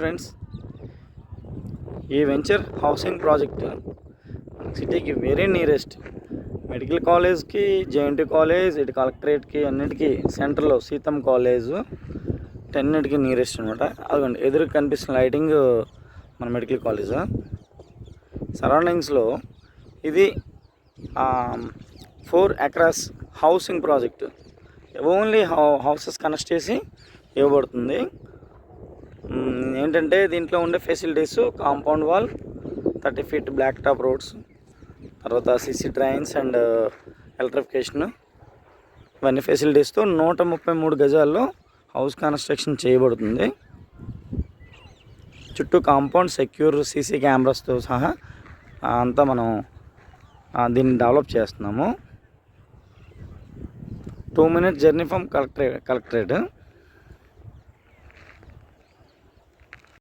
Friends ఈ venture housing project సిటీకి very nearest medical కాలేజ్కి జేఎన్టీ కాలేజ్ ఇటు కలెక్టరేట్కి అన్నిటికీ సెంటర్లో సీతం కాలేజ్ అన్నిటికీ నియరెస్ట్ అనమాట అదిగోండి ఎదురు కనిపిస్తున్న లైటింగ్ మన మెడికల్ కాలేజ్. సరౌండింగ్స్లో ఇది four acres housing project. Only houses connect చేసి ఇవ్వబడుతుంది. ఏంటంటే దీంట్లో ఉండే facilities compound wall thirty feet black top roads తర్వాత సిసి ట్రైన్స్ అండ్ ఎలక్ట్రిఫికేషన్ ఇవన్నీ ఫెసిలిటీస్తో నూట ముప్పై మూడు గజాల్లో హౌస్ కన్స్ట్రక్షన్ చేయబడుతుంది. చుట్టూ కాంపౌండ్ సెక్యూర్ సీసీ కెమెరాస్తో సహా అంతా మనం దీన్ని డెవలప్ చేస్తున్నాము. Two minute journey from collectorate collectorate